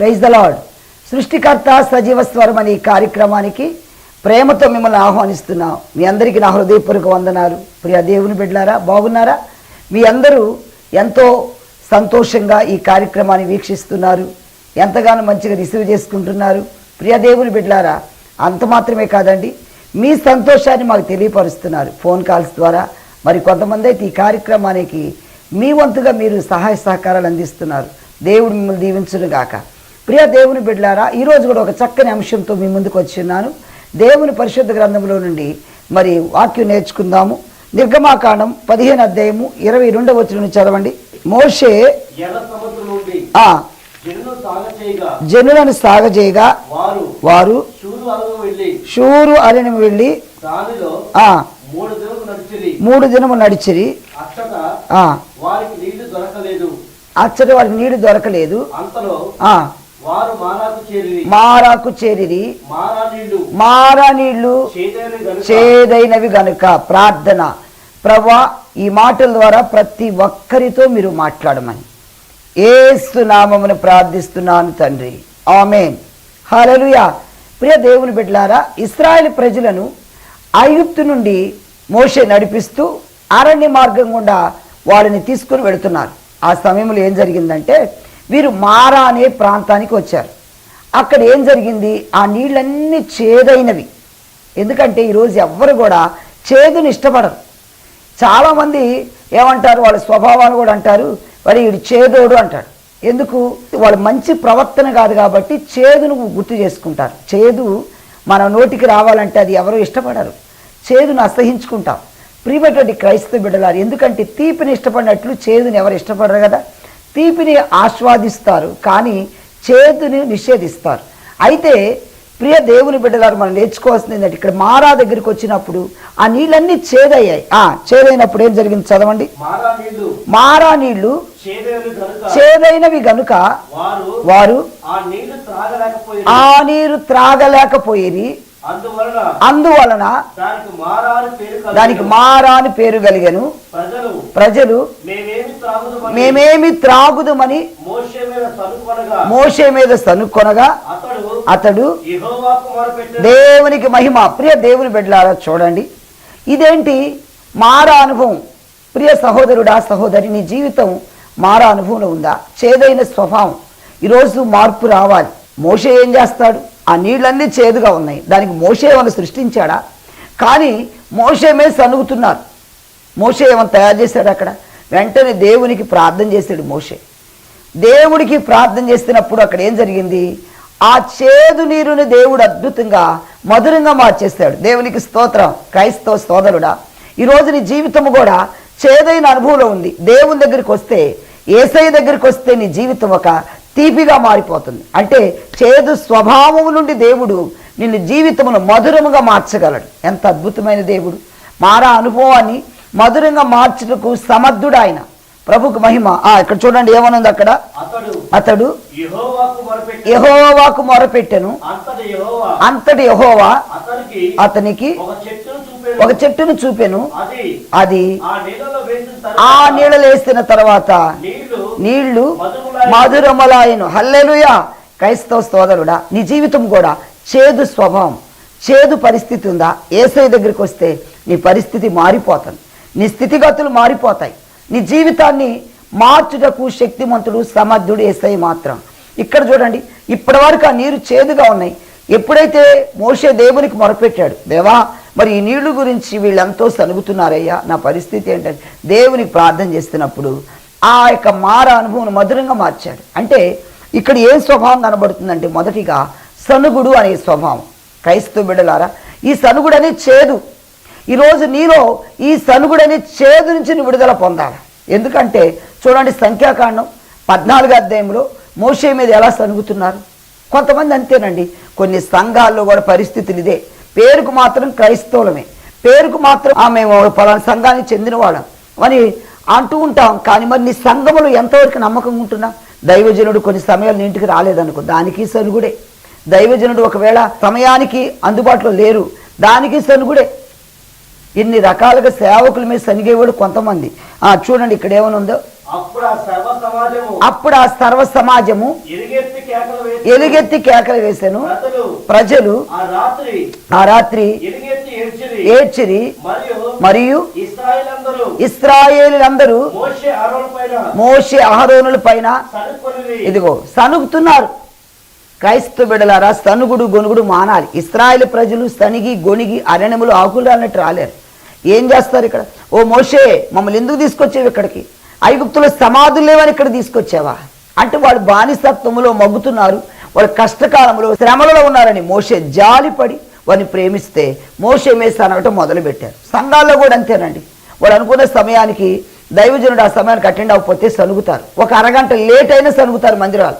Praise the lord సృష్టికర్త సజీవ స్వరం అనే ఈ కార్యక్రమానికి ప్రేమతో మిమ్మల్ని ఆహ్వానిస్తున్నాం. మీ అందరికీ నా హృదయపూర్వక వందనాలు. ప్రియ దేవుని బిడ్డారా బాగున్నారా? మీ అందరూ ఎంతో సంతోషంగా ఈ కార్యక్రమాన్ని వీక్షిస్తున్నారు. ఎంతగానో మంచిగా రిసీవ్ చేసుకుంటున్నారు. ప్రియ దేవుని బిడ్డారా అంత మాత్రమే కాదండి మీ సంతోషాన్ని మాకు తెలియపరుస్తున్నారు. ఫోన్ కాల్స్ ద్వారా మరి కొంతమంది అయితే ఈ కార్యక్రమానికి మీ వంతుగా మీరు సహాయ సహకారాలు అందిస్తున్నారు. దేవుడు మిమ్మల్ని దీవించును గాక ప్రియ దేవుని బిడ్డలారా ఈరోజు కూడా ఒక చక్కని అంశంతో మీ ముందుకు వచ్చి ఉన్నాను. దేవుని పరిశుద్ధ గ్రంథంలో నుండి మరి వాక్యం నేర్చుకుందాము. నిర్గమాకాండం పదిహేను అధ్యాయము ఇరవై రెండవ వచ్చిన చదవండి. మోషే జనులను సాగజేయగా వారు షూరు అరణ్యం వెళ్ళి మూడు దినము నడిచిరి. అచ్చట ఆ వారికి నీళ్ళు దొరకలేదు. అచ్చటి వారికి నీరు దొరకలేదు. అంతలో ఆ వారు మారాకు చేరి మారాకు చేరిరి. మారా నీళ్ళు. చేదైనవి గనుక. ప్రార్థన. ప్రభా ఈ మాటల ద్వారా ప్రతి ఒక్కరితో మీరు మాట్లాడమని. ఏసు నామమును ప్రార్థిస్తున్నాను తండ్రి. ఆమెన్. హల్లెలూయా. ప్రియ దేవుని బిడ్డలారా ఇస్రాయేల్ ప్రజలను ఐగుప్తు నుండి మోషే నడిపిస్తూ అరణ్య మార్గం గుండా వాళ్ళని తీసుకుని వెళుతున్నారు. ఆ సమయంలో ఏం జరిగిందంటే వీరు మారా అనే ప్రాంతానికి వచ్చారు. అక్కడ ఏం జరిగింది? ఆ నీళ్ళన్నీ చేదైనవి. ఎందుకంటే ఈరోజు ఎవ్వరు కూడా చేదుని ఇష్టపడరు. చాలామంది ఏమంటారు? వాళ్ళ స్వభావాలు కూడా అంటారు. మరి వీడు చేదోడు అంటాడు. ఎందుకు? వాళ్ళు మంచి ప్రవర్తన కాదు కాబట్టి చేదును గుర్తు చేసుకుంటారు. చేదు మన నోటికి రావాలంటే అది ఎవరు ఇష్టపడరు. చేదును అసహించుకుంటాం. ప్రియమైనటువంటి క్రైస్తవ బిడ్డలారు ఎందుకంటే తీపిని ఇష్టపడినట్లు చేదుని ఎవరు ఇష్టపడరు కదా? తీపిని ఆస్వాదిస్తారు కానీ చేదుని నిషేధిస్తారు. అయితే ప్రియ దేవుని బిడ్డలారు మనం నేర్చుకోవాల్సింది ఏంటంటే ఇక్కడ మారా దగ్గరికి వచ్చినప్పుడు ఆ నీళ్ళన్నీ చేదయ్యాయి. ఆ చేదైనప్పుడు ఏం జరిగింది చదవండి. మారా నీళ్ళు చేదైనవి గనుక వారు ఆ నీరు త్రాగలేకపోయేది అందువలన దానికి మారా అని పేరు కలిగెను. దానికి మారా అని పేరు కలిగను. ప్రజలు ప్రజలు మేమేమి త్రాగుదమని మోషే మీద సనుక్కొనగా అతడు దేవునికి మహిమ. ప్రియ దేవుని బిడ్డలారా చూడండి. ఇదేంటి? మారా అనుభవం. ప్రియ సహోదరుడా సహోదరి నీ జీవితం మారా అనుభవంలో ఉందా? చేదైన స్వభావం. ఈరోజు మార్పు రావాలి. మోషే ఏం చేస్తాడు? ఆ నీళ్ళన్నీ చేదుగా ఉన్నాయి. దానికి మోషే ఏమైనా సృష్టించాడా? కానీ మోషే మీద సనుగుతున్నారు. మోషే ఏమైనా తయారు చేశాడు అక్కడ? వెంటనే దేవునికి ప్రార్థన చేశాడు మోషే. దేవుడికి ప్రార్థన చేసినప్పుడు అక్కడ ఏం జరిగింది? ఆ చేదు నీరుని దేవుడు అద్భుతంగా మధురంగా మార్చేస్తాడు. దేవునికి స్తోత్రం. క్రైస్తవ సోదరుడా ఈరోజు నీ జీవితము కూడా చేదైన అనుభవంలో ఉంది. దేవుని దగ్గరికి వస్తే ఏసై దగ్గరికి వస్తే నీ జీవితం ఒక తీపిగా మారిపోతుంది. అంటే చేదు స్వభావం నుండి దేవుడు నిన్ను జీవితమును మధురముగా మార్చగలడు. ఎంత అద్భుతమైన దేవుడు. మారా అనుభవాన్ని మధురంగా మార్చుటకు సమర్థుడు ఆయన. ప్రభుకు మహిమ. ఆ ఇక్కడ చూడండి ఏమనుంది అక్కడ? అతడు యెహోవాకు మొరపెట్టి యహోవాకు మొరపెట్టెను. అంతటి యెహోవా. అతనికి ఒక చెట్టును చూపెను. అది ఆ నీళ్ళలో వేసిన తర్వాత నీళ్ళు మధురమలాయను. హల్లెలూయా! క్రైస్తవ సోదరుడా నీ జీవితం కూడా చేదు స్వభావం చేదు పరిస్థితి ఉందా? ఏసై దగ్గరికి వస్తే నీ పరిస్థితి మారిపోతుంది. నీ స్థితిగతులు మారిపోతాయి. నీ జీవితాన్ని మార్చుటకు శక్తిమంతుడు సమర్థుడు ఏసై మాత్రం. ఇక్కడ చూడండి ఇప్పటి వరకు ఆ నీరు చేదుగా ఉన్నాయి. ఎప్పుడైతే మోషే దేవునికి మొరపెట్టాడు దేవా మరి ఈ నీళ్ళు గురించి వీళ్ళంతో సనుగుతున్నారయ్యా నా పరిస్థితి ఏంటంటే దేవునికి ప్రార్థన చేస్తున్నప్పుడు ఆ యొక్క మార అనుభవం మధురంగా మార్చాడు. అంటే ఇక్కడ ఏ స్వభావం కనబడుతుందంటే మొదటిగా సనుగుడు అనే స్వభావం. క్రైస్తవ బిడ్డలారా ఈ సనుగుడు అనేది చేదు. ఈరోజు నీలో ఈ సనుగుడని చేదు నుంచి విడుదల పొందాలి. ఎందుకంటే చూడండి సంఖ్యాకాండం పద్నాలుగు అధ్యాయంలో మోషే మీద ఎలా సనుగుతున్నారు? కొంతమంది అంతేనండి కొన్ని సంఘాల్లో కూడా పరిస్థితులు ఇదే. పేరుకు మాత్రం క్రైస్తవులమే. పేరుకు మాత్రం "ఆ, మేము పలానా సంఘానికి చెందిన వాళ్ళం అని అంటూ ఉంటాం. కానీ మరి నీ సంఘములు ఎంతవరకు నమ్మకం ఉంటున్నా? దైవజనుడు కొన్ని సమయాలు నీ ఇంటికి రాలేదనుకో దానికి సనుగుడే. దైవజనుడు ఒకవేళ సమయానికి అందుబాటులో లేరు దానికి సనుగుడే. ఇన్ని రకాలుగా సేవకుల మీద సనిగేవాడు కొంతమంది. ఆ చూడండి ఇక్కడ ఏమనుందో అప్పుడు ఆ సర్వ సమాజము ఎలుగెత్తి కేకలు వేసెను ప్రజలు ఆ రాత్రి ఏడ్చిరి. మరియు ఇస్రాయేలీలందరూ మోషే అహరోనుల పైన ఇదిగో సనుగుతున్నారు క్రైస్తవ బిడలారా స్తనుగుడు గొనుగుడు మానాలి. ఇస్రాయేల్ ప్రజలు స్తనిగి గొనిగి అరణ్యములు ఆకులు అన్నట్టు రాలేరు ఏం చేస్తారు ఇక్కడ? ఓ మోషే మమ్మల్ని ఎందుకు తీసుకొచ్చేవి ఇక్కడికి? ఐగుప్తులో సమాధులు లేవని ఇక్కడ తీసుకొచ్చావా? అంటే వాళ్ళు బానిసత్వములో మగ్గుతున్నారు వాళ్ళు కష్టకాలంలో శ్రమలలో ఉన్నారని మోషే జాలిపడి వారిని ప్రేమిస్తే మోషే మేస అనటం మొదలుపెట్టారు. సంఘాల్లో కూడా అంతేనండి. వాళ్ళు అనుకున్న సమయానికి దైవజనుడు ఆ సమయానికి అటెండ్ అవ్వకపోతే సనుగుతారు. ఒక అరగంట లేట్ అయినా సనుగుతారు మందిరాలు.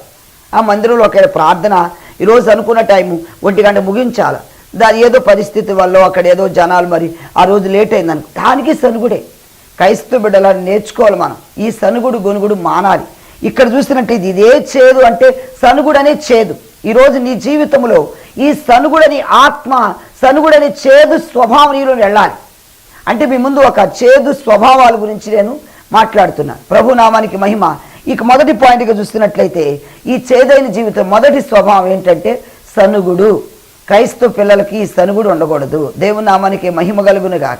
ఆ మందిరంలో ఒక ప్రార్థన ఈరోజు అనుకున్న టైము ఒంటి గంట ముగించాలి. దాని ఏదో పరిస్థితి వల్ల అక్కడ ఏదో జనాలు మరి ఆ రోజు లేట్ అయిందనుకో. దానికి సనుగుడే. క్రైస్తవ బిడ్డలను నేర్చుకోవాలి మనం. ఈ సనుగుడు గొనుగుడు మానాలి. ఇక్కడ చూసినట్టు ఇది ఇదే చేదు అంటే సనుగుడనే చేదు. ఈరోజు నీ జీవితంలో ఈ సనుగుడని ఆత్మ సనుగుడని చేదు స్వభావం నీలో వెళ్ళాలి. అంటే మీ ముందు ఒక చేదు స్వభావాల గురించి నేను మాట్లాడుతున్నాను ప్రభునామానికి మహిమ. ఇక మొదటి పాయింట్గా చూస్తున్నట్లయితే ఈ చేదైన జీవితం మొదటి స్వభావం ఏంటంటే సనుగుడు. క్రైస్తవ పిల్లలకి ఈ సనుగుడు ఉండకూడదు. దేవుని నామానికి మహిమ కలుగును గాక.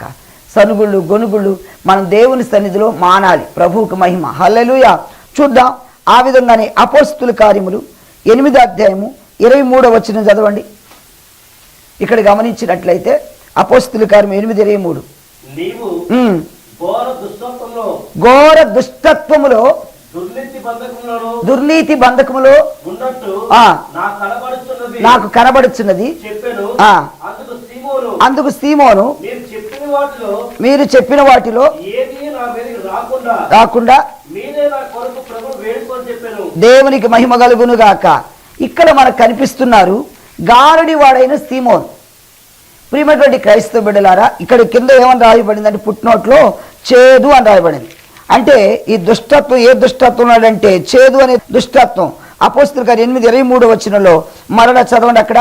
సనుగుళ్ళు గొనుగుళ్ళు మనం దేవుని సన్నిధిలో మానాలి. ప్రభువుకి మహిమ. హల్లెలూయ. చూద్దాం ఆ విధంగానే అపోస్తుల కార్యములు. ఎనిమిదో అధ్యాయము ఇరవై మూడో వచ్చిన చదవండి. ఇక్కడ గమనించినట్లయితే అపోస్తుల కార్యం ఎనిమిది ఇరవై మూడు. ఘోర దుష్టత్వములో దుర్నీతి బంధకములో. నాకు కనబడుచున్నది. అందుకు సీమోను. మీరు చెప్పిన వాటిలో రాకుండా దేవునికి మహిమ కలుగును గాక. ఇక్కడ మనకు కనిపిస్తున్నారు గారడి వాడైన సీమోన్. ప్రియమైనటువంటి క్రైస్తవ బిడ్డలారా ఇక్కడ కింద ఏమని రాయబడింది అంటే పుట్టినోట్లో చేదు అని రాయబడింది. అంటే ఈ దుష్టత్వం ఏ దుష్టత్వం ఉన్నాడంటే చేదు అనే దుష్టత్వం. అపోస్తుల గారు ఎనిమిది ఇరవై మూడు వచ్చినలో మరలా చదవండి అక్కడ.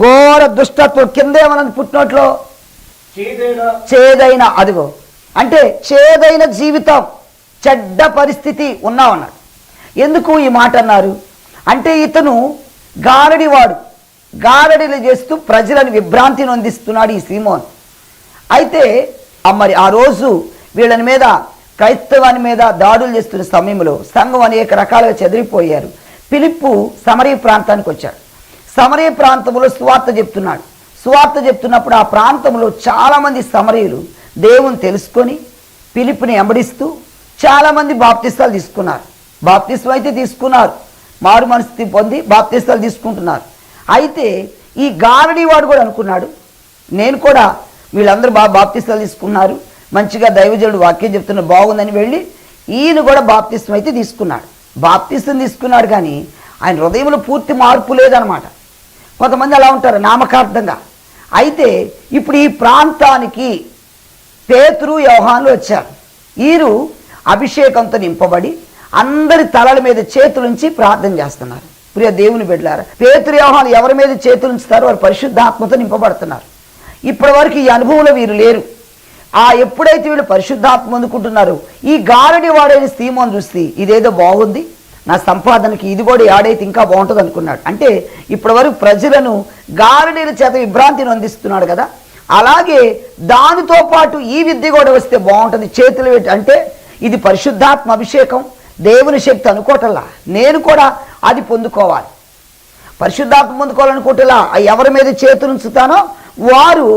ఘోర దుష్టత్వం కింద ఏమన్నది పుట్టినోట్లో. చేదైన అదిగో. అంటే చేదైన జీవితం చెడ్డ పరిస్థితి ఉన్నామన్నాడు ఎందుకు ఈ మాట అన్నారు? అంటే ఇతను గారడివాడు. గారడిలు చేస్తూ ప్రజలను విభ్రాంతి నొందిస్తున్నాడు ఈ సీమోన్. అయితే మరి ఆ రోజు వీళ్ళని మీద క్రైస్తవాని మీద దాడులు చేస్తున్న సమయంలో సంఘం అనేక రకాలుగా చెదిరిపోయారు. పిలుపు సమరీ ప్రాంతానికి వచ్చాడు. సమరీ ప్రాంతంలో సువార్త చెప్తున్నాడు. సువార్త చెప్తున్నప్పుడు ఆ ప్రాంతంలో చాలామంది సమరీయులు దేవుని తెలుసుకొని పిలుపుని ఎంబడిస్తూ చాలామంది బాప్తిస్తాలు తీసుకున్నారు. బాప్తిస్తం అయితే తీసుకున్నారు. మారు మనస్థితి పొంది బాప్తిస్తాలు తీసుకుంటున్నారు. అయితే ఈ గారడి వాడు కూడా అనుకున్నాడు నేను కూడా వీళ్ళందరూ బాగా బాప్తిస్తాలు తీసుకున్నారు. మంచిగా దైవజనుడు వాక్యం చెప్తున్న బాగుందని వెళ్ళి ఈయన కూడా బాప్తిస్తం అయితే తీసుకున్నాడు. బాప్తిస్తం తీసుకున్నాడు కానీ ఆయన హృదయంలో పూర్తి మార్పు లేదనమాట కొంతమంది అలా ఉంటారు నామకార్థంగా. అయితే ఇప్పుడు ఈ ప్రాంతానికి పేతురు వ్యవహాన్లు వచ్చారు. వీరు అభిషేకంతో నింపబడి అందరి తలల మీద చేతులుంచి ప్రార్థన చేస్తున్నారు. ప్రియ దేవుని బిడ్డలారా పేతురు యోహాను ఎవరి మీద చేతులు ఉంచుతారు వారు పరిశుద్ధాత్మతో నింపబడుతున్నారు. ఇప్పటి వరకు ఈ అనుభవంలో వీరు లేరు. ఆ ఎప్పుడైతే వీళ్ళు పరిశుద్ధాత్మ అందుకుంటున్నారో ఈ గారడి వాడైన సీమోని చూస్తే ఇదేదో బాగుంది నా సంపాదనకి ఇది కూడా యాడైతే ఇంకా బాగుంటుంది అనుకున్నాడు. అంటే ఇప్పటివరకు ప్రజలను గారడీల చేత విభ్రాంతిని అందిస్తున్నాడు కదా. అలాగే దానితో పాటు ఈ విద్య కూడా వస్తే బాగుంటుంది. చేతులు అంటే ఇది పరిశుద్ధాత్మ అభిషేకం దేవుని శక్తి అనుకోవటల్లా నేను కూడా అది పొందుకోవాలి. పరిశుద్ధాత్మ పొందుకోవాలనుకోటలా ఎవరి మీద చేతులు ఉంచుతానో వారు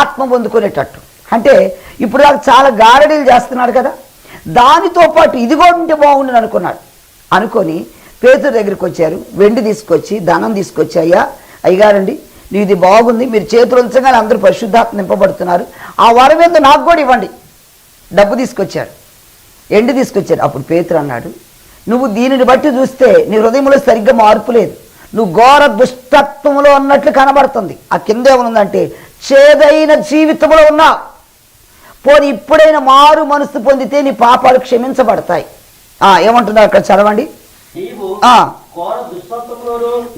ఆత్మ పొందుకునేటట్టు. అంటే ఇప్పుడు నాకు చాలా గారడీలు చేస్తున్నాడు కదా దానితో పాటు ఇది కూడా ఉంటే బాగుండు అనుకున్నాడు. అనుకొని పేతురు దగ్గరికి వచ్చారు వెండి తీసుకొచ్చి ధనం తీసుకొచ్చి అయ్యా అయ్యగారండి నీ ఇది బాగుంది మీరు చేతులు ఉంచగానే అందరూ పరిశుద్ధాత్మ నింపబడుతున్నారు ఆ వరం ఏందో నాకు కూడా ఇవ్వండి. డబ్బు తీసుకొచ్చాడు. ఎండి తీసుకొచ్చాడు. అప్పుడు పేతురు అన్నాడు నువ్వు దీనిని బట్టి చూస్తే నీ హృదయంలో సరిగ్గా మార్పు లేదు. నువ్వు ఘోర దుష్టత్వంలో ఉన్నట్లు కనబడుతుంది. ఆ కింద ఏమనుందంటే చేదైన జీవితంలో ఉన్నా పోనీ ఇప్పుడైనా మారు మనసు పొందితే నీ పాపాలు క్షమించబడతాయి. ఆ ఏమంటున్నారు అక్కడ చదవండి.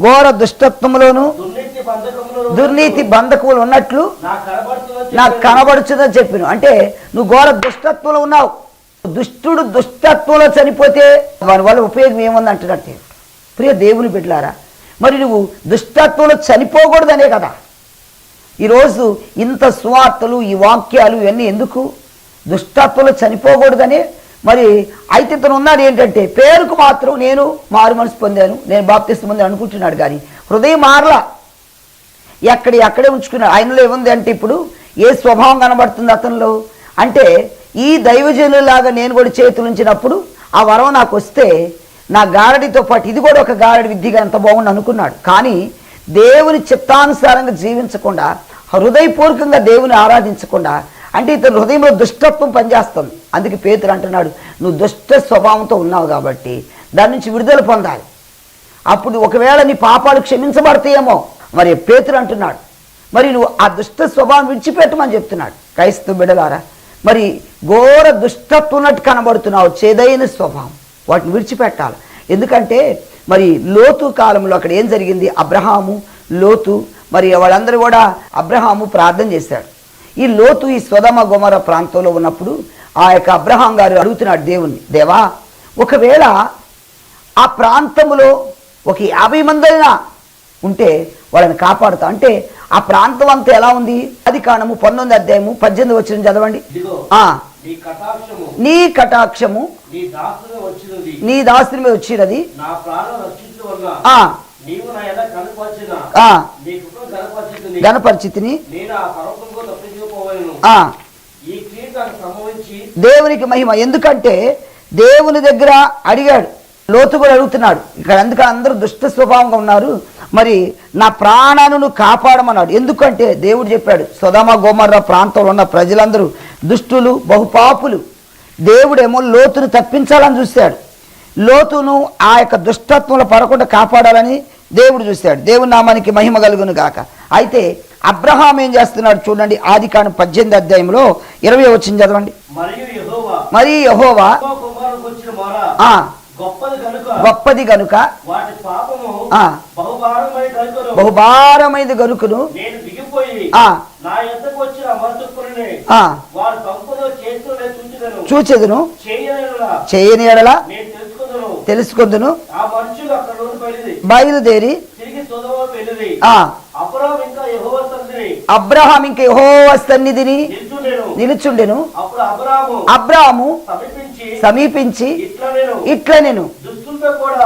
ఘోర దుష్టత్వంలోను దుర్నీతి బంధకులు ఉన్నట్లు నాకు. కనబడుచుదని చెప్పిన. అంటే నువ్వు ఘోర దుష్టత్వంలో ఉన్నావు. దుష్టుడు దుష్టత్వంలో చనిపోతే వాని వల్ల ఉపయోగం ఏముంది అంటున్నట్టే ప్రియ దేవుని బిడ్డలారా మరి నువ్వు దుష్టత్వంలో చనిపోకూడదనే కదా. ఈరోజు ఇంత సువార్తలు ఈ వాక్యాలు ఇవన్నీ ఎందుకు? దుష్టత్వంలో చనిపోకూడదనే? మరి అయితే ఇతను ఉన్నాడు ఏంటంటే పేరుకు మాత్రం నేను మారు మనసు పొందాను నేను బాప్తిస్తు పొందాను అనుకుంటున్నాడు కానీ హృదయం మారలా. ఎక్కడ ఎక్కడే ఉంచుకున్నాడు. ఆయనలో ఏముంది అంటే ఇప్పుడు ఏ స్వభావం కనబడుతుంది అతనిలో? అంటే ఈ దైవజనులాగా నేను కూడా చేతులు ఉంచినప్పుడు ఆ వరం నాకు వస్తే నా గారడితో పాటు ఇది కూడా ఒక గారడి విద్యగా ఎంత బాగుంది అనుకున్నాడు. కానీ దేవుని చిత్తానుసారంగా జీవించకుండా హృదయపూర్వకంగా దేవుని ఆరాధించకుండా అంటే ఇతను హృదయంలో దుష్టత్వం పనిచేస్తుంది. అందుకే పేతురు అంటున్నాడు నువ్వు దుష్ట స్వభావంతో ఉన్నావు కాబట్టి దాని నుంచి విడుదల పొందాలి. అప్పుడు ఒకవేళ నీ పాపాలు క్షమించబడతాయేమో. మరి పేతురు అంటున్నాడు మరి నువ్వు ఆ దుష్ట స్వభావం విడిచిపెట్టమని చెప్తున్నాడు. క్రైస్తవ బిడలారా మరి ఘోర దుష్టత్వం ఉన్నట్టు కనబడుతున్నావు చేదైన స్వభావం. వాటిని విడిచిపెట్టాలి. ఎందుకంటే మరి లోతు కాలంలో అక్కడ ఏం జరిగింది? అబ్రహాము లోతు మరి వాళ్ళందరూ కూడా అబ్రహాము ప్రార్థన చేశాడు. ఈ లోతు ఈ స్వదమ గుమర ప్రాంతంలో ఉన్నప్పుడు ఆ యొక్క అబ్రహాం గారు అడుగుతున్నాడు దేవుణ్ణి దేవా ఒకవేళ ఆ ప్రాంతంలో ఒక యాభై మందైనా ఉంటే వాళ్ళని కాపాడుతా. అంటే ఆ ప్రాంతం అంతా ఎలా ఉంది? అది కాణము పంతొమ్మిది అధ్యాయము పద్దెనిమిది వచ్చిన చదవండి. నీ కటాక్షము. నీ కటాక్షము. నీ దాసుగా వచ్చినది. నీ దాస్తుని మీద వచ్చినది గణపరిచితిని దేవునికి మహిమ. ఎందుకంటే దేవుని దగ్గర అడిగాడు. లోతు కూడా అడుగుతున్నాడు. ఇక్కడ అందుకే అందరూ దుష్ట స్వభావంగా ఉన్నారు. మరి నా ప్రాణాలను కాపాడమన్నాడు. ఎందుకంటే దేవుడు చెప్పాడు సొదమ గోమర్ర ప్రాంతంలో ఉన్న ప్రజలందరూ దుష్టులు బహుపాపులు. దేవుడేమో లోతును తప్పించాలని చూశాడు. లోతును ఆ యొక్క దుష్టత్వంలో పడకుండా కాపాడాలని దేవుడు చూశాడు. దేవుని నామానికి మహిమ కలుగును గాక. అయితే అబ్రహాం ఏం చేస్తున్నాడు చూడండి ఆది కాను పద్దెనిమిది అధ్యాయంలో ఇరవై వచ్చింది చదవండి. మరియు యెహోవా గొప్పది గనుక వాటి పాపము ఆ. బహుభారమై కనుకను బహుభారమైంది గనుకును. చూచిదను. చేయని ఎడల తెలుసుకుందను. బయలుదేరి ఆ. అబ్రహాం ఇంక యెహోవా సన్నిధిని నిల్చు నేను నిలుచుండెను అబ్రాము సమీపించి ఇట్లా నేను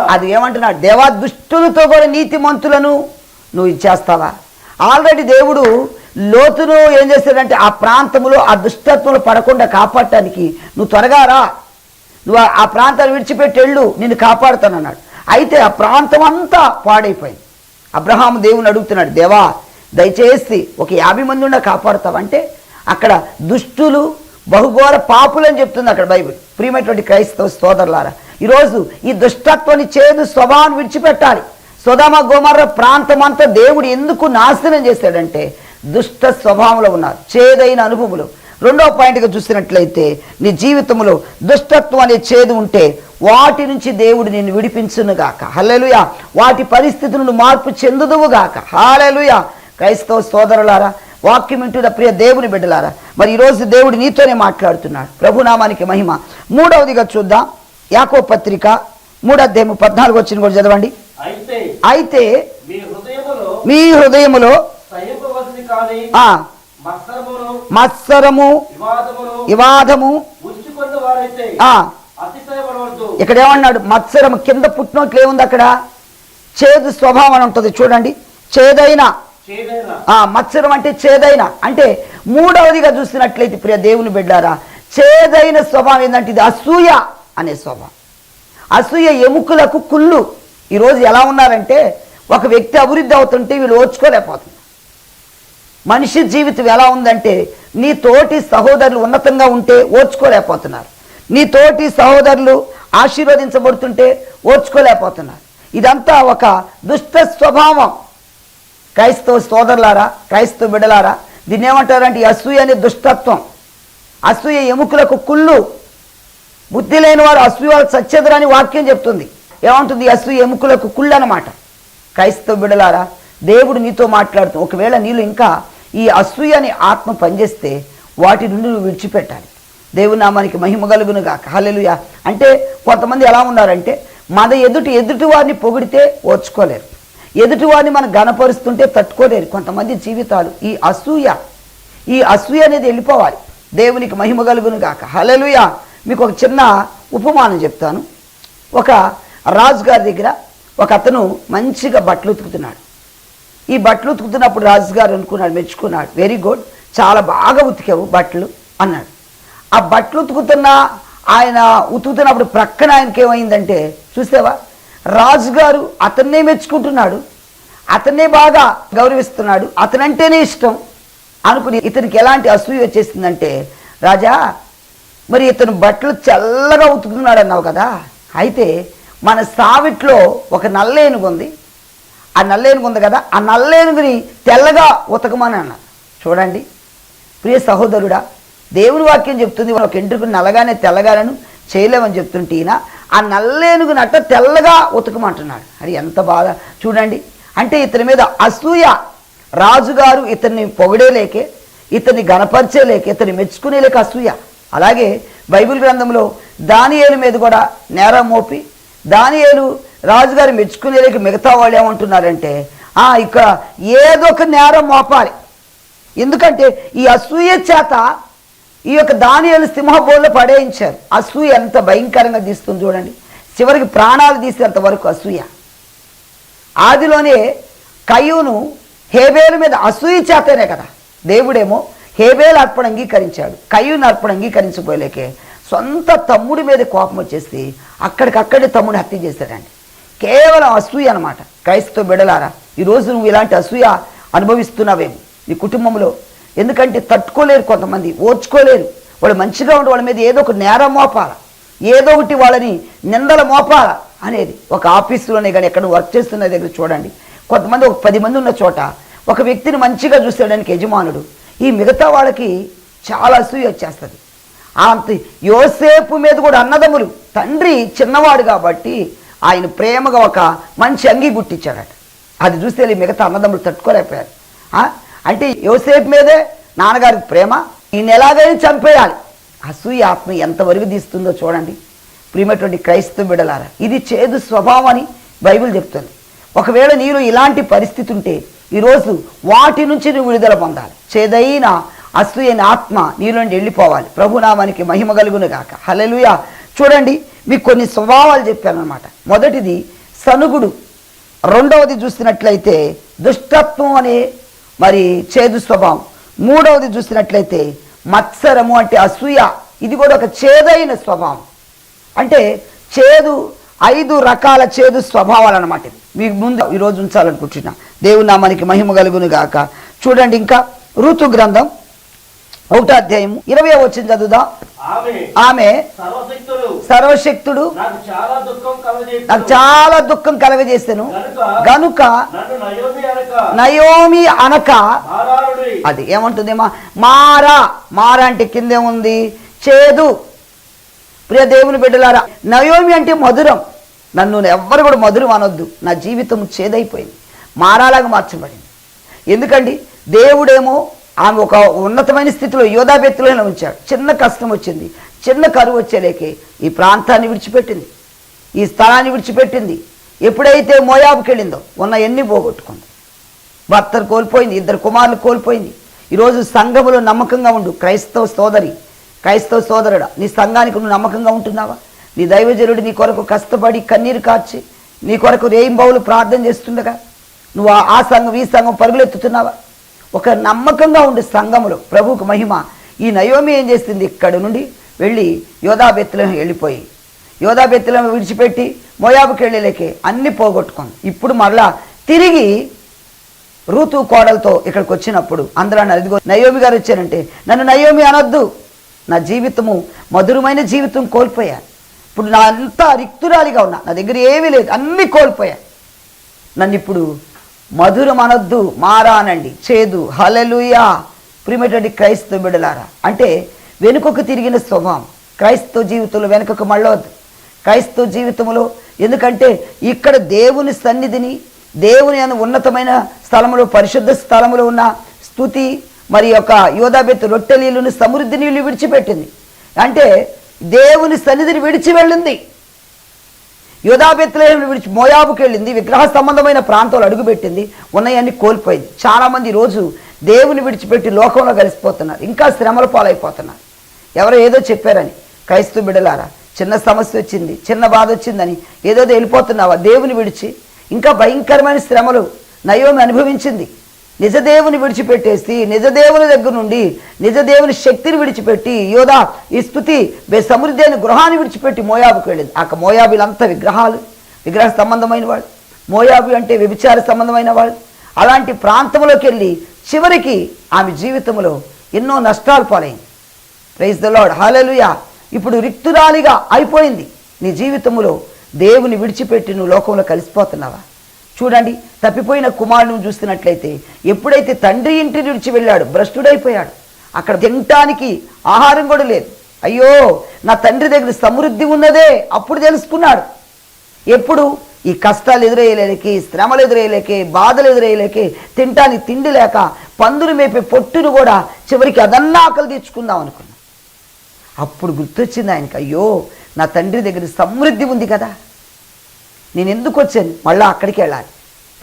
అది ఏమంటున్నాడు? దేవా దుష్టులతో కూడా నీతిమంతులను నువ్వు ఇచ్చేస్తావా? ఆల్రెడీ దేవుడు లోతును ఏం చేస్తాడంటే ఆ ప్రాంతంలో ఆ దుష్టత్వంలో పడకుండా కాపాడటానికి నువ్వు త్వరగా రా. నువ్వు ఆ- ప్రాంతాన్ని విడిచిపెట్టి వెళ్ళు నిన్ను కాపాడుతానన్నాడు. అయితే ఆ ప్రాంతం అంతా పాడైపోయింది. అబ్రహాము దేవుని అడుగుతున్నాడు దేవా దయచేసి ఒక యాభై మంది ఉన్న కాపాడుతావంటే అక్కడ దుష్టులు బహుఘోర పాపులు అని చెప్తుంది అక్కడ బైబిల్. ప్రియమైనటువంటి క్రైస్తవ సోదరులారా ఈరోజు ఈ దుష్టత్వాన్ని చేదు స్వభావాన్ని విడిచిపెట్టాలి. సుధామ గోమర్ర ప్రాంతం అంతా దేవుడు ఎందుకు నాశనం చేశాడంటే దుష్ట స్వభావంలో ఉన్నారు చేదైన అనుభవములు రెండో పాయింట్గా చూసినట్లయితే నీ జీవితంలో దుష్టత్వం అనే చేదు ఉంటే వాటి నుంచి దేవుడు నిన్ను విడిపించునుగాక. హల్లెలూయ. వాటి పరిస్థితులను మార్పు చెందుదువుగాక. హాలెలుయా క్రైస్తవ సోదరులారా వాక్యం వింటున్న ప్రియ దేవుని బిడ్డలారా మరి ఈరోజు దేవుడు నీతోనే మాట్లాడుతున్నాడు. ప్రభునామానికి మహిమ. మూడవదిగా చూద్దాం. యాకో పత్రిక మూడోధ్యాయము పద్నాలుగు వచ్చిన కూడా చదవండి. అయితే మీ హృదయములో మత్సరము వివాదము ఇక్కడ ఏమన్నాడు? మత్సరం కింద పుట్టినట్లు ఏముంది అక్కడ? చేదు స్వభావం అని ఉంటుంది చూడండి. చేదైన మత్సరం అంటే చేదైన. అంటే మూడవదిగా చూసినట్లయితే ప్రియ దేవుని బిడ్డారా చేదైన స్వభావం ఏంటంటే ఇది అసూయ అనే స్వభావం. అసూయ ఎముకలకు కుళ్ళు. ఈరోజు ఎలా ఉన్నారంటే ఒక వ్యక్తి అభివృద్ధి అవుతుంటే వీళ్ళు ఓర్చుకోలేకపోతున్నారు. మనిషి జీవితం ఎలా ఉందంటే నీ తోటి సహోదరులు ఉన్నతంగా ఉంటే ఓర్చుకోలేకపోతున్నారు. నీ తోటి సహోదరులు ఆశీర్వదించబడుతుంటే ఓర్చుకోలేకపోతున్నారు. ఇదంతా ఒక దుష్ట స్వభావం. క్రైస్తవ సోదరులారా క్రైస్తవ బిడలారా దీన్ని ఏమంటారంటే ఈ అసూయ అనే దుష్టత్వం. అసూయ ఎముకలకు కుళ్ళు. బుద్ధి లేని వారు అసూయ వాళ్ళు సత్యదురని వాక్యం చెప్తుంది. ఏమంటుంది? అసూయ ఎముకలకు కుళ్ళు అనమాట క్రైస్తవ బిడలారా దేవుడు నీతో మాట్లాడుతూ ఒకవేళ నీళ్ళు ఇంకా ఈ అసూయ అనే ఆత్మ పనిచేస్తే వాటి నుండి నువ్వు విడిచిపెట్టాలి. దేవుని నామానికి మహిమ కలుగును గాక. అంటే కొంతమంది ఎలా ఉన్నారంటే మన ఎదుటి ఎదుటి వారిని పొగిడితే ఓర్చుకోలేరు. ఎదుటివారిని మనం గణపరుస్తుంటే తట్టుకోలేరు. కొంతమంది జీవితాలు ఈ అసూయ ఈ అసూయ అనేది వెళ్ళిపోవాలి. దేవునికి మహిమ కలుగును కాక హలలుయ మీకు ఒక చిన్న ఉపమానం చెప్తాను. ఒక రాజుగారి దగ్గర ఒక అతను మంచిగా బట్టలు ఉతుకుతున్నాడు. ఈ బట్టలు ఉతుకుతున్నప్పుడు రాజుగారు అనుకున్నాడు మెచ్చుకున్నాడు. వెరీ గుడ్ చాలా బాగా ఉతికావు బట్టలు అన్నాడు. ఆ బట్టలు ఉతుకుతున్న ఆయన ఉతుకుతున్నప్పుడు ప్రక్కన ఆయనకి ఏమైందంటే చూసావా? రాజుగారు అతన్నే మెచ్చుకుంటున్నాడు. అతన్నే బాగా గౌరవిస్తున్నాడు. అతనంటేనే ఇష్టం. అనుకుని ఇతనికి ఎలాంటి అసూయ వచ్చేసిందంటే రాజా మరి ఇతను బట్టలు చల్లగా ఉతుకుతున్నాడు అన్నావు కదా. అయితే మన సావిట్లో ఒక నల్లేనుగు ఉంది. ఆ నల్లేనుగు ఉంది కదా. ఆ నల్లేనుగుని తెల్లగా ఉతకమని అన్నారు చూడండి. ప్రియ సహోదరుడా దేవుని వాక్యం చెప్తుంది ఒక ఎంట్రుకుని నల్లగానే తెల్లగానను చేయలేమని చెప్తుంటే ఈయన ఆ నల్లేనుగు నట్ట తెల్లగా ఉతకమంటున్నాడు. అది ఎంత బాధ. చూడండి. అంటే ఇతని మీద అసూయ. రాజుగారు ఇతన్ని పొగడేలేకే ఇతన్ని గణపరిచేలేక ఇతన్ని మెచ్చుకునేలేక అసూయ. అలాగే బైబిల్ గ్రంథంలో దానియేలు మీద కూడా నేరం మోపి దానియేలు రాజుగారు మెచ్చుకునేలేక మిగతా వాళ్ళు ఏమంటున్నారంటే "ఆ, ఇక్కడ ఏదో ఒక నేరం మోపాలి. ఎందుకంటే ఈ అసూయ చేత ఈ యొక్క దానియాలు సింహబోల్లో పడేయించారు. అసూయ ఎంత భయంకరంగా తీస్తుంది చూడండి. చివరికి ప్రాణాలు తీసేంత వరకు అసూయ. ఆదిలోనే కయ్యూను హేబేలు మీద అసూయ చేతనే కదా. దేవుడేమో హేబేలు అర్పణ అంగీకరించాడు. కయ్యూను అర్పణ అంగీకరించబోలేకే. సొంత తమ్ముడి మీద కోపం వచ్చేసి అక్కడికక్కడే తమ్ముడు హత్య చేశాడండి. కేవలం అసూయ అనమాట క్రైస్తవ బిడలారా ఈరోజు నువ్వు ఇలాంటి అసూయ అనుభవిస్తున్నావేమో. నీ కుటుంబంలో ఎందుకంటే తట్టుకోలేరు కొంతమంది ఓర్చుకోలేరు. వాళ్ళు మంచిగా ఉండి వాళ్ళ మీద ఏదో ఒక నేరం మోపాల ఏదో ఒకటి వాళ్ళని నిందల మోపాల అనేది ఒక ఆఫీసులోనే కానీ ఎక్కడ వర్క్ చేస్తున్న దగ్గర చూడండి. కొంతమంది ఒక పది మంది ఉన్న చోట ఒక వ్యక్తిని మంచిగా చూసేయడానికి యజమానుడు ఈ మిగతా వాళ్ళకి చాలా అసూయ వచ్చేస్తుంది. అంత యోసేపు మీద కూడా అన్నదమ్ములు తండ్రి చిన్నవాడు కాబట్టి ఆయన ప్రేమగా ఒక మంచి అంగి గుట్టించాడట అది చూస్తే మిగతా అన్నదమ్ములు తట్టుకోలేకపోయారు. ఆ? అంటే యోసేపు మీదే నాన్నగారికి ప్రేమ. ఈయన ఎలాగైనా చంపేయాలి. అసూయ ఆత్మ ఎంతవరకు తీస్తుందో చూడండి. ప్రియమైనటువంటి క్రైస్తవ బిడలారా ఇది చేదు స్వభావం అని బైబిల్ చెప్తుంది. ఒకవేళ నీరు ఇలాంటి పరిస్థితి ఉంటే ఈరోజు వాటి నుంచి నువ్వు విడుదల పొందాలి. చేదైన అసూయని ఆత్మ నీలోండి నుండి వెళ్ళిపోవాలి. ప్రభునామానికి మహిమ కలుగును గాక. హలలుయ చూడండి మీకు కొన్ని స్వభావాలు చెప్పానమాట మొదటిది సనుగుడు. రెండవది చూసినట్లయితే దుష్టత్వం అనే మరి చేదు స్వభావం. మూడవది చూసినట్లయితే మత్సరము అంటే అసూయ. ఇది కూడా ఒక చేదైన స్వభావం. అంటే చేదు ఐదు రకాల చేదు స్వభావాలు అనమాట మీకు ముందు ఈరోజు ఉంచాలనుకుంటున్నా. దేవుని నామానికి మహిమ కలుగును గాక చూడండి ఇంకా ఋతు గ్రంథం ఒకటో అధ్యాయం ఇరవై వచ్చింది చదువుదా. ఆమె సర్వశక్తుడు. నాకు చాలా దుఃఖం కలగజేసి నాకు చాలా దుఃఖం కలగజేసాను గనుక నయోమి అనక అది ఏమంటుందేమా? మారా. మారా అంటే కిందే ఉంది చేదు. ప్రియ దేవుని బిడ్డలారా నయోమి అంటే మధురం. నన్ను ఎవ్వరు కూడా మధురం అనొద్దు. నా జీవితం చేదైపోయింది. మారాలాగా మార్చబడింది. ఎందుకండి? దేవుడేమో ఆమె ఒక ఉన్నతమైన స్థితిలో యోధాబెత్తులోనే ఉంచాడు చిన్న కష్టం వచ్చింది. చిన్న కరువు వచ్చేలేకే ఈ ప్రాంతాన్ని విడిచిపెట్టింది. ఈ స్థలాన్ని విడిచిపెట్టింది. ఎప్పుడైతే మోయాబుకి వెళ్ళిందో ఉన్న ఎన్ని పోగొట్టుకుంది. భర్తను కోల్పోయింది ఇద్దరు కుమారులు కోల్పోయింది. ఈరోజు సంఘములో నమ్మకంగా ఉండు క్రైస్తవ సోదరి క్రైస్తవ సోదరుడా నీ సంఘానికి నువ్వు నమ్మకంగా ఉంటున్నావా? నీ దైవజనుడు నీ కొరకు కష్టపడి కన్నీరు కార్చి నీ కొరకు రేయింబౌలు ప్రార్థన చేస్తుండగా నువ్వు ఆ సంఘం ఈ సంఘం పరుగులెత్తుతున్నావా? ఒక నమ్మకంగా ఉండే సంఘములో ప్రభుకు మహిమ. ఈ నయోమి ఏం చేస్తుంది? ఇక్కడ నుండి వెళ్ళి యోధాబెత్తులం వెళ్ళిపోయి యోధాబెత్తులం విడిచిపెట్టి మోయాబుకి వెళ్ళలేకే అన్ని పోగొట్టుకుంది. ఇప్పుడు మరలా తిరిగి రూతు కోడలతో ఇక్కడికి వచ్చినప్పుడు అందరూ అదిగో నయోమి గారు వచ్చారంటే నన్ను నయోమి అనొద్దు. నా జీవితము మధురమైన జీవితం కోల్పోయా ఇప్పుడు నా అంతా రిక్తురాలిగా ఉన్నా. నా దగ్గర ఏమీ లేదు. అన్నీ కోల్పోయా నన్ను ఇప్పుడు మధురం అనొద్దు చేదు. హలలుయా ప్రిమిటెడ్ క్రైస్తవ బిడలారా అంటే వెనుకకు తిరిగిన స్వభావం. క్రైస్తవ జీవితంలో వెనుకకు మళ్ళవద్దు క్రైస్తవ జీవితంలో ఎందుకంటే ఇక్కడ దేవుని సన్నిధిని దేవుని అని ఉన్నతమైన స్థలములో పరిశుద్ధ స్థలంలో ఉన్న స్థుతి మరి యొక్క యోధాబెత్తు రొట్టె నీళ్ళను సమృద్ధి నీళ్ళు విడిచిపెట్టింది. అంటే దేవుని సన్నిధిని విడిచి వెళ్ళింది. యోధాబెత్తులేని విడిచి మోయాబుకి వెళ్ళింది. విగ్రహ సంబంధమైన ప్రాంతాలు అడుగుపెట్టింది. ఉన్నాయన్నీ కోల్పోయింది. చాలామంది రోజు దేవుని విడిచిపెట్టి లోకంలో కలిసిపోతున్నారు. ఇంకా శ్రమల పాలైపోతున్నారు. ఎవరో ఏదో చెప్పారని. క్రైస్తవ బిడలారా చిన్న సమస్య వచ్చింది చిన్న బాధ వచ్చిందని ఏదోదో వెళ్ళిపోతున్నావా దేవుని విడిచి ఇంకా భయంకరమైన శ్రమలు నయోమి అనుభవించింది. నిజదేవుని విడిచిపెట్టేసి నిజదేవుని దగ్గర నుండి నిజదేవుని శక్తిని విడిచిపెట్టి యోధా ఈ స్థుతి బే సమృద్ధి అయిన గృహాన్ని విడిచిపెట్టి మోయాబుకి వెళ్ళింది. ఆ మోయాబులంతా విగ్రహాలు విగ్రహ సంబంధమైన వాళ్ళు. మోయాబు అంటే వ్యభిచార సంబంధమైన వాళ్ళు. అలాంటి ప్రాంతంలోకి వెళ్ళి చివరికి ఆమె జీవితంలో ఎన్నో నష్టాలు పాలైంది. ప్రైజ్ ద లాడ్ హాలలుయా ఇప్పుడు రిక్తురాలిగా అయిపోయింది. నీ జీవితంలో దేవుని విడిచిపెట్టి నువ్వు లోకంలో కలిసిపోతున్నావా? చూడండి తప్పిపోయిన కుమారుని చూస్తున్నట్లయితే ఎప్పుడైతే తండ్రి ఇంటి నుంచి వెళ్ళాడు భ్రష్టుడైపోయాడు. అక్కడ తినటానికి ఆహారం కూడా లేదు. అయ్యో నా తండ్రి దగ్గర సమృద్ధి ఉన్నదే అప్పుడు తెలుసుకున్నాడు. ఎప్పుడు ఈ కష్టాలు ఎదురయ్యలేకే శ్రమలు ఎదురయ్యలేకే బాధలు ఎదురయ్యలేకే తినటానికి తిండి లేక పందులు మేపే పొట్టును కూడా చివరికి అదన్నా ఆకలి తీర్చుకుందాం అనుకున్నాం అప్పుడు గుర్తొచ్చింది ఆయనకి అయ్యో నా తండ్రి దగ్గర సమృద్ధి ఉంది కదా. నేను ఎందుకు వచ్చాను మళ్ళీ అక్కడికి వెళ్ళాలి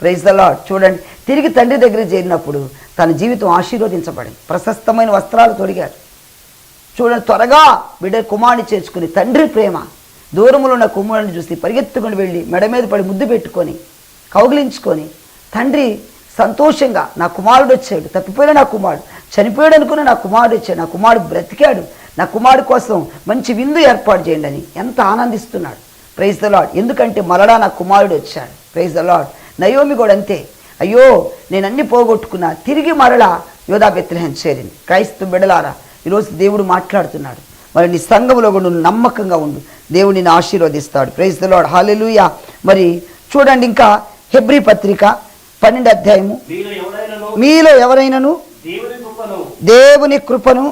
ప్రైజ్ ద లాడ్ చూడండి తిరిగి తండ్రి దగ్గర చేరినప్పుడు తన జీవితం ఆశీర్వదించబడింది. ప్రశస్తమైన వస్త్రాలు తొడిగాడు. చూడండి త్వరగా బిడ్డ కుమారుని చేర్చుకుని తండ్రి ప్రేమ దూరములో ఉన్న కుమారుని చూసి పరిగెత్తుకుని వెళ్ళి మెడ మీద పడి ముద్దు పెట్టుకొని కౌగిలించుకొని తండ్రి సంతోషంగా నా కుమారుడు వచ్చాడు తప్పిపోయిన నా కుమారుడు చనిపోయాడు అనుకున్న నా కుమారుడు వచ్చాడు నా కుమారుడు బ్రతికాడు నా కుమారుడు కోసం మంచి విందు ఏర్పాటు చేయండి అని ఎంత ఆనందిస్తున్నాడు. ప్రైజ్ ద లాడ్ ఎందుకంటే మరలా నా కుమారుడు వచ్చాడు. ప్రైజ్ ద లాడ్ నయోమి కూడా అంతే. అయ్యో నేను అన్ని పోగొట్టుకున్నా తిరిగి మరలా యోధా బెత్లహం చేరింది. క్రైస్తవ బిడలారా ఈరోజు దేవుడు మాట్లాడుతున్నాడు. మరి నీ సంఘములో కూడా నువ్వు నమ్మకంగా ఉండు. దేవుడు నిన్ను ఆశీర్వదిస్తాడు. ప్రైజ్ ద లాడ్ హాలెలూయా మరి చూడండి ఇంకా హెబ్రి పత్రిక పన్నెండు అధ్యాయము. మీలో ఎవరైనాను? దేవుని కృపను.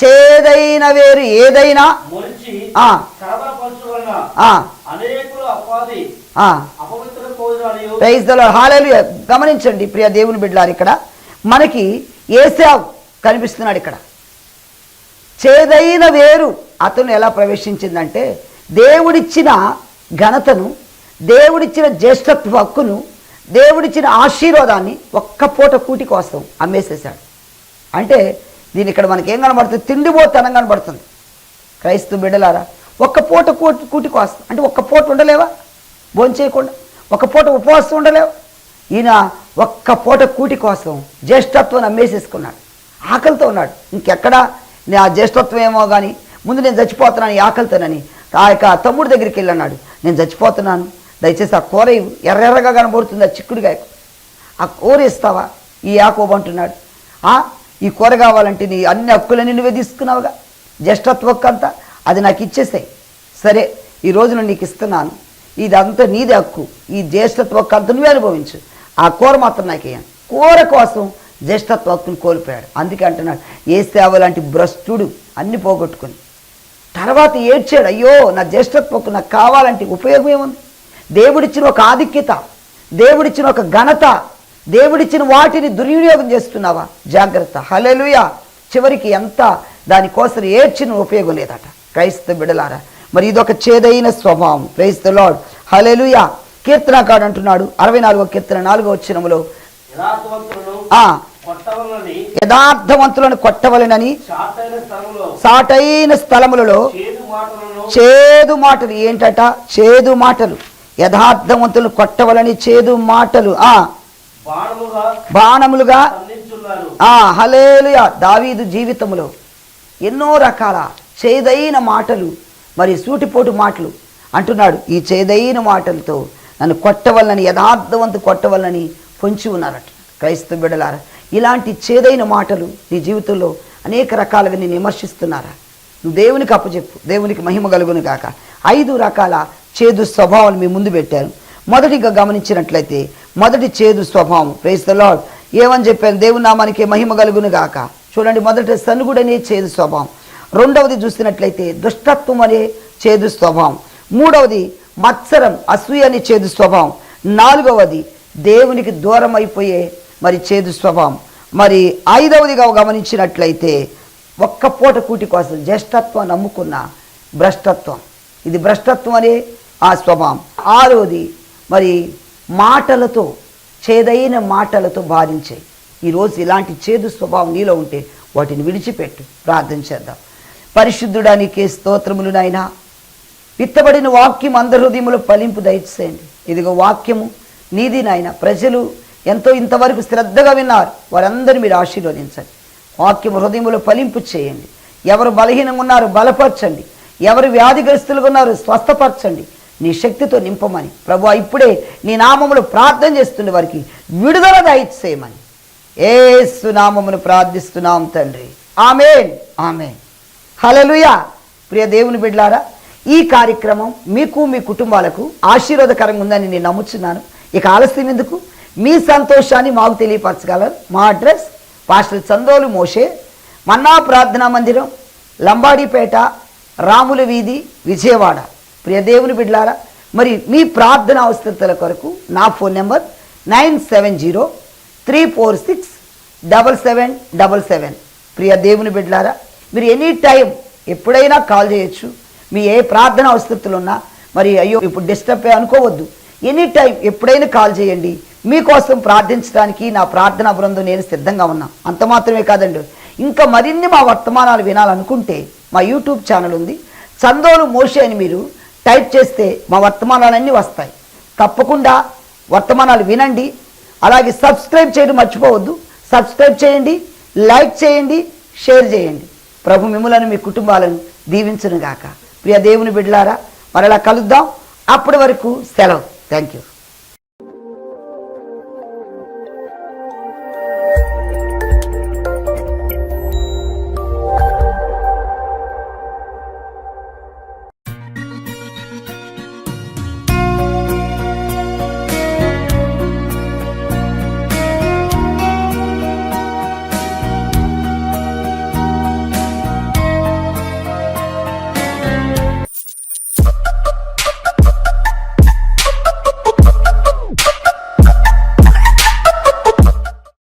చేదైన వేరు ఏదైనా గమనించండి ప్రియ దేవుని బిడ్డలారు ఇక్కడ. మనకి ఏసావ్ కనిపిస్తున్నాడు ఇక్కడ. చేదైన వేరు అతను ఎలా ప్రవేశించిందంటే దేవుడిచ్చిన ఘనతను దేవుడిచ్చిన జ్యేష్ఠత్వ హక్కును దేవుడిచ్చిన ఆశీర్వాదాన్ని ఒక్క పూట కూటి కోసం అమ్మేసేశాడు. అంటే దీని ఇక్కడ మనకి ఏం కనబడుతుంది? తిండిపోతనం కనబడుతుంది. క్రైస్తవ బిడ్డలారా ఒక్క పూట కూటి కూటి కోసం అంటే ఒక్క పూట ఉండలేవా? భోంచేయకుండా ఒక పూట ఉపవాసం ఉండలేవా? ఈయన ఒక్క పూట కూటి కోసం జ్యేష్ఠత్వం అమ్మేసేసుకున్నాడు ఆకలితో ఉన్నాడు. ఇంకెక్కడా? ఆ జ్యేష్ఠత్వం ఏమో కానీ ముందు నేను చచ్చిపోతున్నాను ఈ ఆకలితోనని. ఆ యొక్క తమ్ముడి దగ్గరికి వెళ్ళన్నాడు. నేను చచ్చిపోతున్నాను. దయచేసి ఆ కూర ఎర్రెర్రగా ఎర్ర ఎర్రగా కనబడుతుంది ఆ చిక్కుడుగా ఆ కూర ఇస్తావా? ఈ యాకోబు అంటున్నాడు. ఆ? ఈ కూర కావాలంటే నీ అన్ని హక్కులని నువ్వే తీసుకున్నావుగా. జ్యేష్ఠత్వ హక్కు అంతా అది నాకు ఇచ్చేసాయి. సరే ఈ రోజు నేను నీకు ఇస్తున్నాను. ఇదంతా నీది హక్కు. ఈ జ్యేష్ఠత్వ హక్కు అంతా నువ్వే అనుభవించు. ఆ కూర మాత్రం నాకు కూర కోసం జ్యేష్ఠత్వక్కును కోల్పోయాడు. అందుకే అంటున్నాడు ఏ సేవ లాంటి భ్రష్టుడు అన్ని పోగొట్టుకుని. తర్వాత ఏడ్చాడు అయ్యో నా జ్యేష్ఠత్వకు నాకు కావాలంటే ఉపయోగం ఏముంది? దేవుడిచ్చిన ఒక ఆధిక్యత దేవుడిచ్చిన ఒక ఘనత దేవుడిచ్చిన వాటిని దుర్వినియోగం చేస్తున్నావా? జాగ్రత్త. హలెలుయా చివరికి ఎంత దానికోసం ఏడ్చిన ఉపయోగం లేదట. క్రైస్తవ బిడలారా మరి ఇదొక చేదైన స్వభావం. క్రైస్త లాడ్ హలెలుయా కీర్తనకాడు అంటున్నాడు అరవై నాలుగో కీర్తన నాలుగో వచ్చినములో యథార్థవంతులను యథార్థవంతులను కొట్టవలెనని సాటైన స్థలములలో చేదు మాటలు ఏంటట? చేదు మాటలు. యథార్థవంతులు కొట్టవలని చేదు మాటలు. ఆ. బాణములుగా ఆ హలేలుయ దావీదు జీవితములో ఎన్నో రకాల చేదైన మాటలు మరి సూటిపోటు మాటలు అంటున్నాడు. ఈ చేదైన మాటలతో నన్ను కొట్టవలని యథార్థవంతు కొట్టవలని పొంచి ఉన్నారట. క్రైస్తవ బిడలారా ఇలాంటి చేదైన మాటలు నీ జీవితంలో అనేక రకాలుగా నేను విమర్శిస్తున్నారా? నువ్వు దేవునికి అప్పచెప్పు దేవునికి మహిమ కలుగును గాక. ఐదు రకాల చేదు స్వభావాలు మీ ముందు పెట్టాను మొదటిగా గమనించినట్లయితే మొదటి చేదు స్వభావం. ప్రేస్ ద లాడ్ ఏమని చెప్పాను? దేవుని నామానికి మహిమ కలుగును గాక. చూడండి మొదటి సనుగుడనే చేదు స్వభావం. రెండవది చూసినట్లయితే దుష్టత్వం అనే చేదు స్వభావం. మూడవది మత్సరం అసూయ అనే చేదు స్వభావం. నాలుగవది దేవునికి దూరం అయిపోయే మరి చేదు స్వభావం. మరి ఐదవదిగా గమనించినట్లయితే ఒక్క పూట కూటి కోసం జ్యేష్ఠత్వం నమ్ముకున్న భ్రష్టత్వం. ఇది భ్రష్టత్వం అనే ఆ స్వభావం. ఆరోది మరి మాటలతో చేదైన మాటలతో బాధించాయి ఈరోజు ఇలాంటి చేదు స్వభావం నీలో ఉంటే వాటిని విడిచిపెట్టు. ప్రార్థన చేద్దాం. పరిశుద్ధుడానికే స్తోత్రములు నాయన. విత్తబడిన వాక్యం అందరి హృదయములో ఫలింపు దయచేయండి. ఇదిగో వాక్యము నీది నాయన. ప్రజలు ఎంతో ఇంతవరకు శ్రద్ధగా విన్నారు. వారందరూ మీరు ఆశీర్వదించండి. వాక్యం హృదయములు ఫలింపు చేయండి. ఎవరు బలహీనంగా ఉన్నారు బలపరచండి. ఎవరు వ్యాధిగ్రస్తులుగా ఉన్నారు స్వస్థపరచండి. నీ శక్తితో నింపమని. ప్రభు ఇప్పుడే నీ నామములు ప్రార్థన చేస్తుండే వారికి విడుదల దయచేయమని ఏసు నామమును ప్రార్థిస్తున్నాం తండ్రి. ఆమెన్. ఆమెన్. హలలుయా ప్రియ దేవుని బిడ్లారా ఈ కార్యక్రమం మీకు మీ కుటుంబాలకు ఆశీర్వాదకరంగా ఉందని నేను నమ్ముచున్నాను. ఇక ఆలస్యం ఎందుకు? మీ సంతోషాన్ని మాకు తెలియపరచగలరు. మా address pastor Chandolu Moshe Manna ప్రార్థనా మందిరం లంబాడిపేట రాముల వీధి విజయవాడ. ప్రియదేవుని బిడ్లారా మరి మీ ప్రార్థన అవసరతల కొరకు నా phone number nine seven zero three four six double seven double seven. ప్రియ దేవుని బిడ్లారా మీరు ఎనీ టైం ఎప్పుడైనా కాల్ చేయొచ్చు. మీ ఏ ప్రార్థన అవసరతలు ఉన్నా మరి అయ్యో ఇప్పుడు డిస్టర్బ్ అనుకోవద్దు. ఎనీ టైం ఎప్పుడైనా కాల్ చేయండి. మీకోసం ప్రార్థించడానికి నా ప్రార్థనా బృందం నేను సిద్ధంగా ఉన్నా. అంత మాత్రమే కాదండి. ఇంకా మరిన్ని మా వర్తమానాలు వినాలనుకుంటే మా యూట్యూబ్ ఛానల్ ఉంది. చందోలు మోషే అని మీరు టైప్ చేస్తే మా వర్తమానాలన్నీ వస్తాయి. తప్పకుండా వర్తమానాలు వినండి. అలాగే సబ్స్క్రైబ్ చేయడం మర్చిపోవద్దు. సబ్స్క్రైబ్ చేయండి లైక్ చేయండి షేర్ చేయండి. ప్రభు మిమ్మలను మీ కుటుంబాలను దీవించును గాక ప్రియ దేవుని బిడ్డలారా మరలా కలుద్దాం. అప్పటి వరకు సెలవు. Thank you